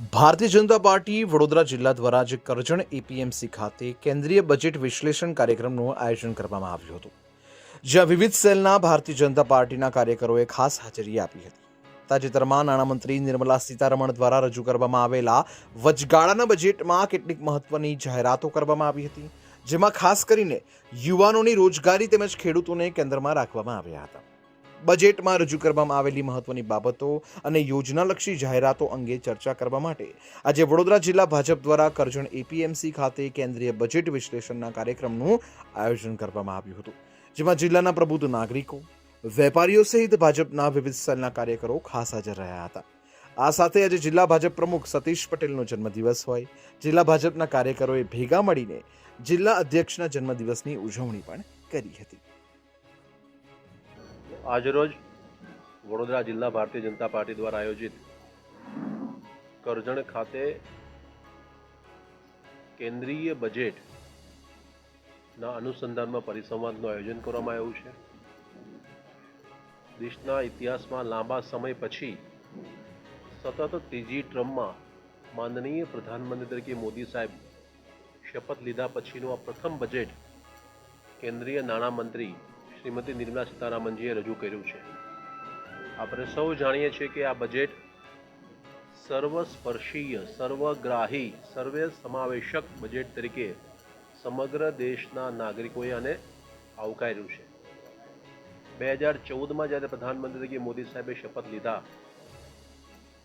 Bharatiya Janata party Vadodara જિલ્લા દ્વારા આજે કરજણ એપીએમસી ખાતે કેન્દ્રીય બજેટ વિશ્લેષણ કાર્યક્રમનું આયોજન કરવામાં આવ્યું હતું, જ્યાં વિવિધ સેલના ભારતીય જનતા પાર્ટીના કાર્યકરોએ ખાસ હાજરી આપી હતી. તાજેતરમાં નાણામંત્રી નિર્મલા સીતારમણ દ્વારા રજૂ કરવામાં આવેલા વચગાળાના બજેટમાં કેટલીક મહત્વની જાહેરાતો કરવામાં આવી હતી, જેમાં ખાસ કરીને યુવાનોની રોજગારી તેમજ ખેડૂતોને કેન્દ્રમાં રાખવામાં આવ્યા હતા. બજેટમાં રજૂ કરવામાં આવેલી મહત્વની બાબતો અને યોજનાલક્ષી જાહેરાતો અંગે ચર્ચા કરવા માટે આજે વડોદરા જિલ્લા ભાજપ દ્વારા કરજણ એપીએમસી ખાતે કેન્દ્રીય બજેટ વિશ્લેષણના કાર્યક્રમનું આયોજન કરવામાં આવ્યું હતું, જેમાં જિલ્લાના પ્રબુદ્ધ નાગરિકો, વેપારીઓ સહિત ભાજપના વિવિધ સેલના કાર્યકરો ખાસ હાજર રહ્યા હતા. આ સાથે આજે જિલ્લા ભાજપ પ્રમુખ સતીશ પટેલનો જન્મદિવસ હોય, જિલ્લા ભાજપના કાર્યકરોએ ભેગા મળીને જિલ્લા અધ્યક્ષના જન્મદિવસની ઉજવણી પણ કરી હતી. આજરોજ વડોદરા જિલ્લા ભારતીય જનતા પાર્ટી દ્વારા આયોજિત કરજણ ખાતે કેન્દ્રીય બજેટના અનુસંધાનમાં પરિસંવાદનું આયોજન કરવામાં આવ્યું છે. દેશના ઇતિહાસમાં લાંબા સમય પછી સતત ત્રીજી ટ્રમમાં માનનીય પ્રધાનમંત્રી તરીકે મોદી સાહેબ શપથ લીધા પછીનું આ પ્રથમ બજેટ કેન્દ્રીય નાણામંત્રી શ્રીમતી નિર્મલા સીતારામનજીએ રજૂ કર્યું છે. આપણે સૌ જાણીએ છીએ કે આ બજેટ સર્વસ્પર્શીય, સર્વગ્રાહી સર્વે સમાવેશક બજેટ તરીકે સમગ્ર દેશના નાગરિકોએ આને આવકાર્યું છે. બે હજાર ચૌદમાં જ્યારે પ્રધાનમંત્રી તરીકે મોદી સાહેબે શપથ લીધા,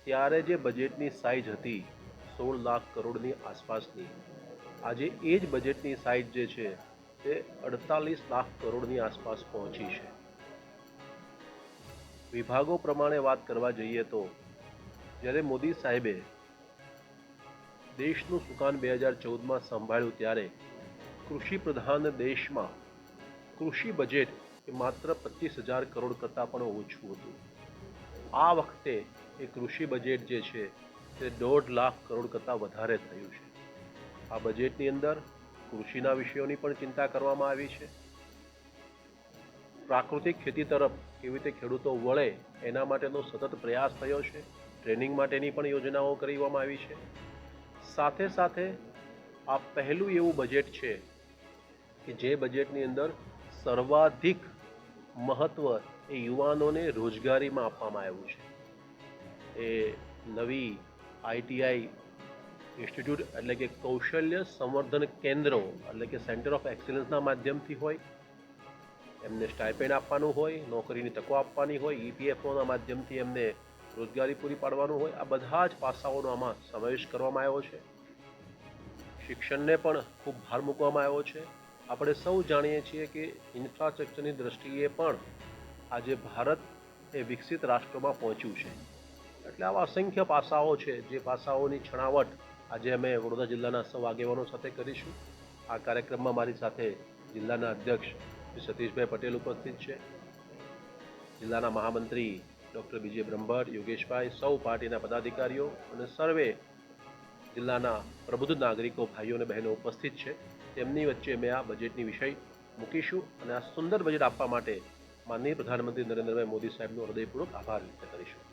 ત્યારે જે બજેટની સાઇઝ હતી સોળ લાખ કરોડની આસપાસની, આજે એ જ બજેટની સાઇઝ જે છે તે અડતાલીસ લાખ કરોડની આસપાસ પહોંચી છે. વિભાગો પ્રમાણે વાત કરવા જઈએ તો, જ્યારે મોદી સાહેબે દેશનું સુકાન બે હજાર ચૌદમાં સંભાળ્યું ત્યારે કૃષિ પ્રધાન દેશમાં કૃષિ બજેટ એ માત્ર પચીસ હજાર કરોડ કરતાં પણ ઓછું હતું. આ વખતે એ કૃષિ બજેટ જે છે, તે દોઢ લાખ કરોડ કરતાં વધારે થયું છે. આ બજેટની અંદર કૃષિના વિષયોની પણ ચિંતા કરવામાં આવી છે. પ્રાકૃતિક ખેતી તરફ કેવી રીતે ખેડૂતો વળે, એના માટેનો સતત પ્રયાસ થયો છે. ટ્રેનિંગ માટેની પણ યોજનાઓ કરવામાં આવી છે. સાથે સાથે આ પહેલું એવું બજેટ છે કે જે બજેટની અંદર સર્વાધિક મહત્ત્વ એ યુવાનોને રોજગારીમાં આપવામાં આવ્યું છે. એ નવી આઈટીઆઈ ઇન્સ્ટિટ્યૂટ એટલે કે કૌશલ્ય સંવર્ધન કેન્દ્રો એટલે કે સેન્ટર ઓફ એક્સલન્સના માધ્યમથી હોય, એમને સ્ટાઇપેન્ડ આપવાનું હોય, નોકરીની તકો આપવાની હોય ઈપીએફઓના માધ્યમથી એમને રોજગારી પૂરી પાડવાનું હોય, આ બધા જ પાસાઓનો આમાં સમાવેશ કરવામાં આવ્યો છે. શિક્ષણને પણ ખૂબ ભાર મૂકવામાં આવ્યો છે. આપણે સૌ જાણીએ છીએ કે ઇન્ફ્રાસ્ટ્રક્ચરની દ્રષ્ટિએ પણ આજે ભારત એ વિકસિત રાષ્ટ્રોમાં પહોંચ્યું છે. એટલે આવા અસંખ્ય પાસાઓ છે, જે પાસાઓની છણાવટ આજે અમે વડોદરા જિલ્લાના સૌ આગેવાનો સાથે કરીશું. આ કાર્યક્રમમાં મારી સાથે જિલ્લાના અધ્યક્ષ શ્રી સતીશભાઈ પટેલ ઉપસ્થિત છે. જિલ્લાના મહામંત્રી ડૉક્ટર બીજે બ્રહ્મભટ્ટ, યોગેશભાઈ, સૌ પાર્ટીના પદાધિકારીઓ અને સર્વે જિલ્લાના પ્રબુદ્ધ નાગરિકો, ભાઈઓ અને બહેનો ઉપસ્થિત છે. તેમની વચ્ચે મેં આ બજેટની વિષય મૂકીશું અને આ સુંદર બજેટ આપવા માટે માનનીય પ્રધાનમંત્રી નરેન્દ્રભાઈ મોદી સાહેબનો હૃદયપૂર્વક આભાર વ્યક્ત કરીશું.